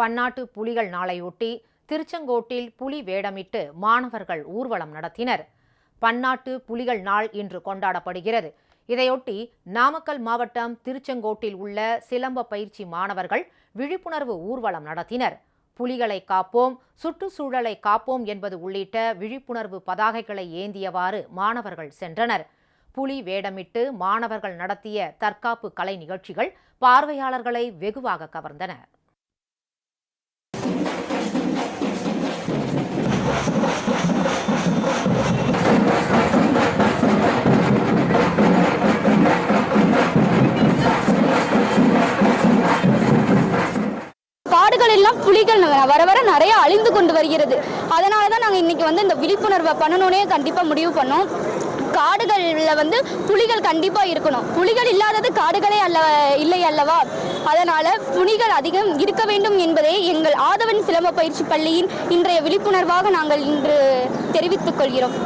பன்னாட்டு புலிகள் நாளையொட்டி திருச்செங்கோட்டில் புலி வேடமிட்டு மாணவர்கள் ஊர்வலம் நடத்தினர். பன்னாட்டு புலிகள் நாள் இன்று கொண்டாடப்படுகிறது. இதையொட்டி நாமக்கல் மாவட்டம் திருச்செங்கோட்டில் உள்ள சிலம்ப பயிற்சி மாணவர்கள் விழிப்புணர்வு ஊர்வலம் நடத்தினர். புலிகளை காப்போம் சுற்றுச்சூழலை காப்போம் என்பது உள்ளிட்ட விழிப்புணர்வு பதாகைகளை ஏந்தியவாறு மாணவர்கள் சென்றனர். புலி வேடமிட்டு மாணவர்கள் நடத்திய தற்காப்பு கலை நிகழ்ச்சிகள் பார்வையாளர்களை வெகுவாக கவர்ந்தன. காடுகள் எல்லாம் புலிகள் வர வர நிறைய அழிந்து கொண்டு வருகிறது. அதனால தான் நாங்கள் இன்னைக்கு வந்து இந்த விழிப்புணர்வை பண்ணணும்னே கண்டிப்பாக முடிவு பண்ணோம். காடுகளில் வந்து புலிகள் கண்டிப்பாக இருக்கணும். புலிகள் இல்லாதது காடுகளே அல்ல இல்லை அல்லவா? அதனால் புலிகள் அதிகம் இருக்க வேண்டும் என்பதே எங்கள் ஆதவன் சிலம்ப பயிற்சி பள்ளியின் இன்றைய விழிப்புணர்வாக நாங்கள் இன்று தெரிவித்துக் கொள்கிறோம்.